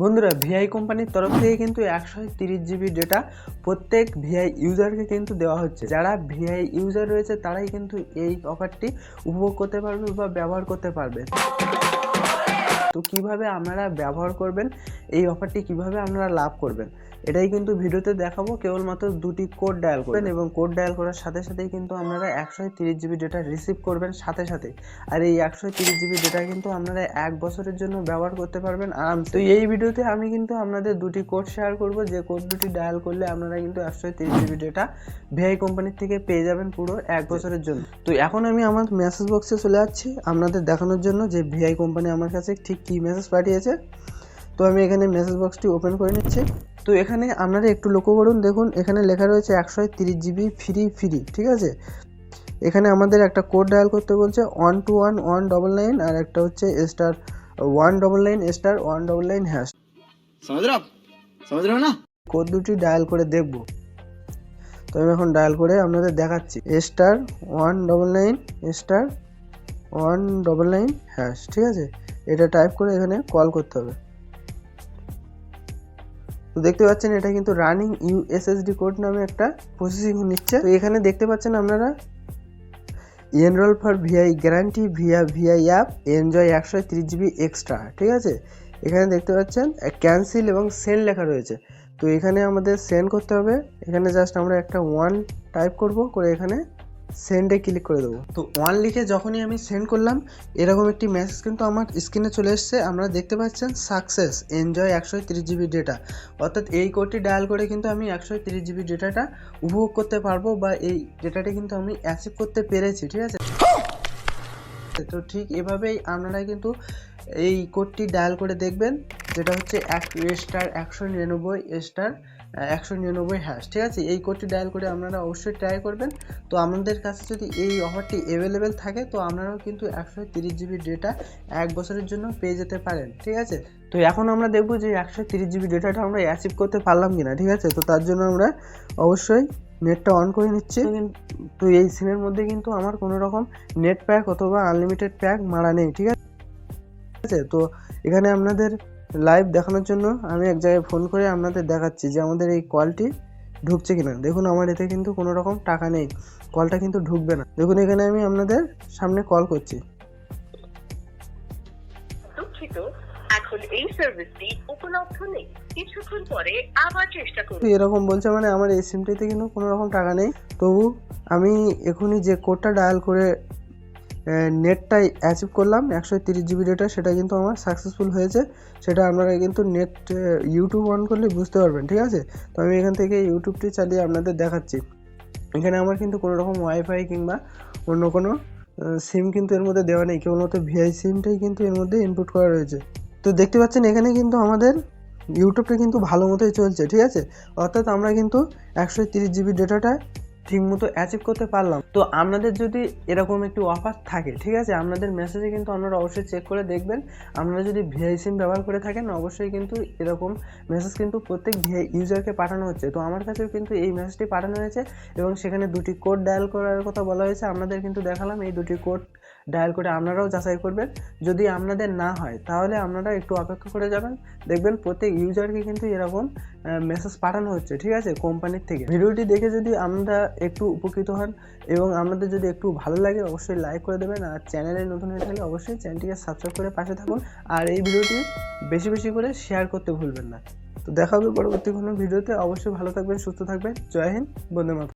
বন্ধুরা ভিআই কোম্পানির তরফ থেকে কিন্তু একশো তিরিশ জিবি ডেটা প্রত্যেক ভিআই ইউজারকে কিন্তু দেওয়া হচ্ছে। যারা ভিআই ইউজার রয়েছে, তারাই কিন্তু এই অফারটি উপভোগ করতে পারবে বা ব্যবহার করতে পারবে। তো কীভাবে আপনারা ব্যবহার করবেন এই অফারটি কীভাবে আপনারা লাভ করবেন এটাই কিন্তু ভিডিওতে দেখাবো। কেবলমাত্র দুটি কোড ডায়াল করবেন এবং কোড ডায়াল করার সাথে সাথেই কিন্তু আপনারা একশো তিরিশ জিবি ডেটা রিসিভ করবেন সাথে সাথে। আর এই একশো তিরিশ জিবি ডেটা কিন্তু আপনারা এক বছরের জন্য ব্যবহার করতে পারবেন আরামসে। তো এই ভিডিওতে আমি কিন্তু আপনাদের দুটি কোড শেয়ার করব যে কোড দুটি ডায়াল করলে আপনারা কিন্তু একশো তিরিশ জিবি ডেটা ভিআই কোম্পানির থেকে পেয়ে যাবেন পুরো এক বছরের জন্য। তো এখন আমি আমার মেসেজ বক্সে চলে যাচ্ছি আপনাদের দেখানোর জন্য যে ভিআই কোম্পানি আমার কাছে ঠিক কি মেসেজ পাঠিয়েছে। তো আমি এখানে মেসেজ বক্সটি ওপেন করে নিচ্ছি। তো এখানে আপনারা একটু লক্ষ্য করুন দেখুন এখানে লেখা রয়েছে একশো তিরিশ জিবি ফ্রি ফ্রি ঠিক আছে? এখানে আমাদের একটা কোড ডায়াল করতে বলছে one two one one double nine আর একটা হচ্ছে star one double nine star one double nine hash না কোড দুটি ডায়াল করে দেখব। তো আমি এখন ডায়াল করে আপনাদের দেখাচ্ছি। Star one double nine star one double nine hash ঠিক আছে। এটা টাইপ করে এখানে কল করতে হবে। তো দেখতে পাচ্ছেন, এটা কিন্তু রানিং ইউএসএসডি কোড নামে একটা প্রসেসিং নিচ্ছে। তো এখানে দেখতে পাচ্ছেন আপনারা enrol for Vi guarantee via Vi app enjoy একশো ত্রিশ জিবি এক্সট্রা ঠিক আছে? এখানে দেখতে পাচ্ছেন ক্যান্সেল এবং সেন্ড লেখা রয়েছে। তো এখানে আমাদের সেন্ড করতে হবে। এখানে জাস্ট আমরা একটা ওয়ান টাইপ করব, করে এখানে সেন্ডে ক্লিক করে দেবো। তো ওয়ান লিখে যখনই আমি সেন্ড করলাম, এরকম একটি মেসেজ কিন্তু আমার স্ক্রিনে চলে এসছে। আপনারা দেখতে পাচ্ছেন সাকসেস এনজয় একশো তিরিশ জিবি ডেটা অর্থাৎ এই কোডটি ডায়াল করে কিন্তু আমি একশো তিরিশ জিবি ডেটাটা উপভোগ করতে পারব বা এই ডেটাটি কিন্তু আমি অ্যাচিভ করতে পেরেছি, ঠিক আছে? তো ঠিক এভাবেই আপনারা কিন্তু এই কোডটি ডায়াল করে দেখবেন, যেটা হচ্ছে এক স্টার একশো নিরানব্বই স্টার একশো নিরানব্বই হ্যাশ ঠিক আছে? এই কোডটি ডায়াল করে আপনারা অবশ্যই ট্রাই করবেন। তো আমাদের কাছে যদি এই অফারটি অ্যাভেলেবেল থাকে তো আপনারাও কিন্তু একশো তিরিশ জিবি ডেটা এক বছরের জন্য পেয়ে যেতে পারেন ঠিক আছে? তো এখন আমরা দেখব যে একশো তিরিশ জিবি ডেটাটা আমরা অ্যাচিভ করতে পারলাম কিনা ঠিক আছে? তো তার জন্য আমরা অবশ্যই নেটটা অন করে নিচ্ছি। তো এই সিমের মধ্যে কিন্তু আমার কোনো রকম নেট প্যাক অথবা আনলিমিটেড প্যাক মারা নেই ঠিক আছে? তো এখানে আপনাদের লাইভ দেখানোর জন্য আমি এক জায়গায় ফোন করে আপনাদের দেখাচ্ছি যে আমাদের এই কলটি ঢুকছে কিনা। দেখুন আমার এতে কিন্তু কোনো রকম টাকা নেই। কলটা কিন্তু ঢুকবে না। দেখুন এখানে আমি আপনাদের সামনে কল করছি। দুঃখিত এখন এই সার্ভিসটি উপলব্ধ নেই। কিছুক্ষণ পরে আবার চেষ্টা করুন। এরকম বলছে মানে আমার এই সিমটিতে কিন্তু কোনো রকম টাকা নেই। তবু আমি এখনই যে কোডটা ডায়াল করে নেটটাই অ্যাচিভ করলাম, একশো তিরিশ জিবি ডেটা সেটা কিন্তু আমার সাকসেসফুল হয়েছে। সেটা আপনারা কিন্তু নেট ইউটিউব অন করলে বুঝতে পারবেন, ঠিক আছে? তো আমি এখান থেকে ইউটিউবটি চালিয়ে আপনাদের দেখাচ্ছি। এখানে আমার কিন্তু কোনো রকম ওয়াইফাই কিংবা অন্য কোনো সিম কিন্তু এর মধ্যে দেওয়া নেই। কেবলমাত্র ভিআই সিমটাই কিন্তু এর মধ্যে ইনপুট করা রয়েছে। তো দেখতে পাচ্ছেন, এখানে কিন্তু আমাদের ইউটিউবটা কিন্তু ভালো মতোই চলছে, ঠিক আছে? অর্থাৎ আমরা কিন্তু একশো তিরিশ জিবি ডেটাটা ঠিক মতো অ্যাচিভ করতে পারলাম। তো আপনাদের যদি এরকম একটি অফার থাকে, ঠিক আছে? আপনাদের মেসেজে কিন্তু আপনারা অবশ্যই চেক করে দেখবেন। আপনারা যদি ভিআই সিম ব্যবহার করে থাকেন, অবশ্যই কিন্তু এরকম মেসেজ কিন্তু প্রত্যেক ভিআই ইউজারকে পাঠানো হচ্ছে। তো আমার কাছেও কিন্তু এই মেসেজটি পাঠানো হয়েছে এবং সেখানে দুটি কোড ডায়াল করার কথা বলা হয়েছে। আপনাদের কিন্তু দেখালাম এই দুটি কোড ডায়াল করে আপনারাও যাচাই করবেন। যদি আপনাদের না হয়, তাহলে আপনারা একটু অপেক্ষা করে যাবেন। দেখবেন প্রত্যেক ইউজারকে কিন্তু এরকম মেসেজ পাঠানো হচ্ছে, ঠিক আছে? কোম্পানির থেকে। ভিডিওটি দেখে যদি আমরা একটু উপকৃত হন এবং আপনাদের যদি একটু ভালো লাগে, অবশ্যই লাইক করে দেবেন। আর চ্যানেলে নতুন হয়ে থাকলে অবশ্যই চ্যানেলটিকে সাবস্ক্রাইব করে পাশে থাকুন। আর এই ভিডিওটি বেশি বেশি করে শেয়ার করতে ভুলবেন না। তো দেখা হবে পরবর্তী কোনো ভিডিওতে। অবশ্যই ভালো থাকবেন, সুস্থ থাকবেন। জয় হিন্দ, বন্দে মাতরম।